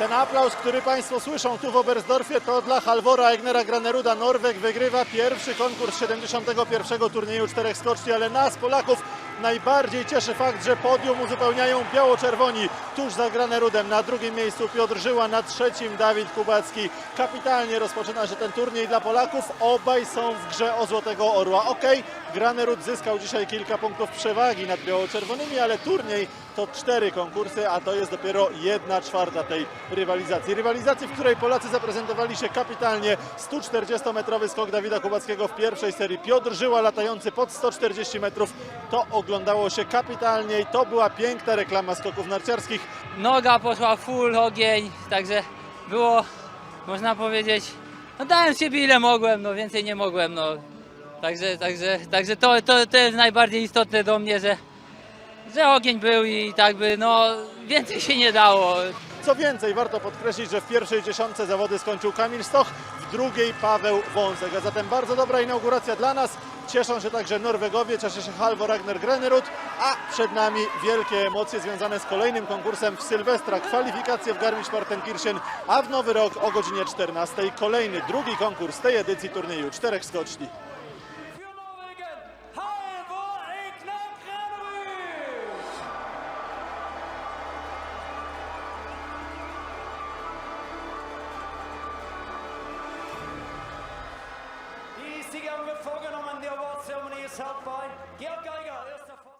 Ten aplauz, który Państwo słyszą tu w Oberstdorfie, to dla Halvora Egnera Graneruda. Norweg wygrywa pierwszy konkurs 71. turnieju czterech skoczni, ale nas, Polaków, najbardziej cieszy fakt, że podium uzupełniają biało-czerwoni. Tuż za Granerudem na drugim miejscu Piotr Żyła, na trzecim Dawid Kubacki. Kapitalnie rozpoczyna się ten turniej dla Polaków. Obaj są w grze o Złotego Orła. Okej, Granerud zyskał dzisiaj kilka punktów przewagi nad biało-czerwonymi, ale turniej to cztery konkursy, a to jest dopiero jedna czwarta tej rywalizacji. Rywalizacji, w której Polacy zaprezentowali się kapitalnie. 140-metrowy skok Dawida Kubackiego w pierwszej serii. Piotr Żyła latający pod 140 metrów. To oglądało się kapitalnie i to była piękna reklama skoków narciarskich. Noga poszła full ogień, także było, można powiedzieć, no dałem siebie ile mogłem, no więcej nie mogłem, no. Także, także, także to, to, to jest najbardziej istotne do mnie, że, że ogień był i tak by, no więcej się nie dało. Co więcej, warto podkreślić, że w pierwszej dziesiątce zawody skończył Kamil Stoch, w drugiej Paweł Wąsek. A zatem bardzo dobra inauguracja dla nas. Cieszą się także Norwegowie, cieszy się Halvor Ragnar Granerud, a przed nami wielkie emocje związane z kolejnym konkursem w Sylwestra. Kwalifikacje w Garmisch-Partenkirchen, a w nowy rok o godzinie 14 kolejny, drugi konkurs tej edycji turnieju czterech skoczni. helped by Gail Geiger.